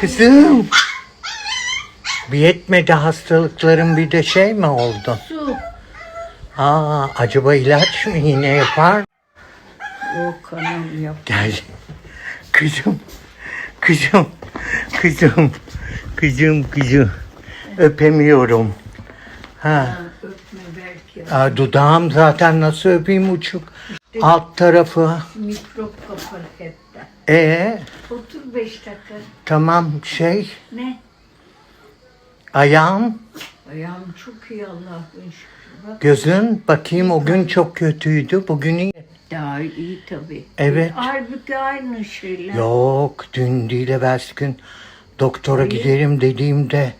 Kızım. Bir yetmedi hastalıkların bir de şey mi oldu? su. Aa, acaba ilaç mı yine yapar? O kanam yap. Gel. Kızım. Kızım. Kızım. Kızım kızım. Öpemiyorum. Ha. Ha, öpme belki. Aa, dudağım zaten nasıl öpeyim uçuk. Alt tarafı. Mikrop kapar hepten. E Otur beş dakika. tamam şey Ne? ayağım Ayağım çok iyi Allah'ın şükür. Bak gözün bakayım o gün çok kötüydü bugün iyi. daha iyi tabii. Evet. Halbuki aynı şeyler. Yok dün değil evvelsi gün doktora Hayır. giderim dediğimde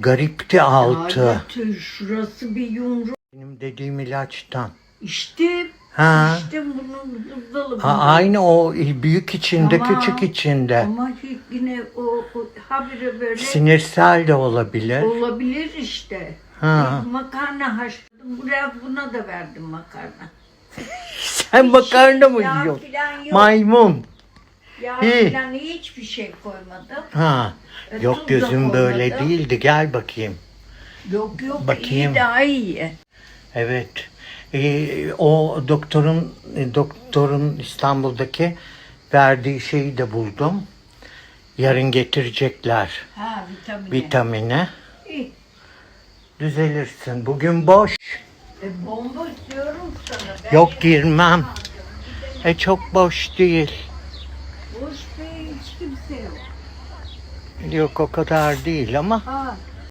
garipti altı. Altı. Şurası bir yumruk. Benim dediğim ilaçtan. İşte. Ha. İşte bunun buzdolabı. Ha, aynı o büyük içinde Tamam. küçük içinde. Ama yine o, o habire böyle Sinirsel de olabilir. olabilir işte. Ha. Makarna haşladım. Buraya buna da verdim makarna. Sen makarna mı Yağ yiyorsun? filan yok. Maymun. Yağ İyi. filan hiçbir şey koymadım. Ha. E, Yok tuz da gözüm böyle koymadım. değildi. Gel bakayım. Yok yok Bakayım. iyi daha iyi. Evet. Ee, o doktorun e, doktorun İstanbul'daki verdiği şeyi de buldum. Yarın getirecekler Ha vitamini. vitamine. İyi. Düzelirsin. Bugün boş. E, bomba diyorum sana. Ben Yok girmem. E çok boş değil. Boş be hiç kimse yok. Yok o kadar değil ama Aa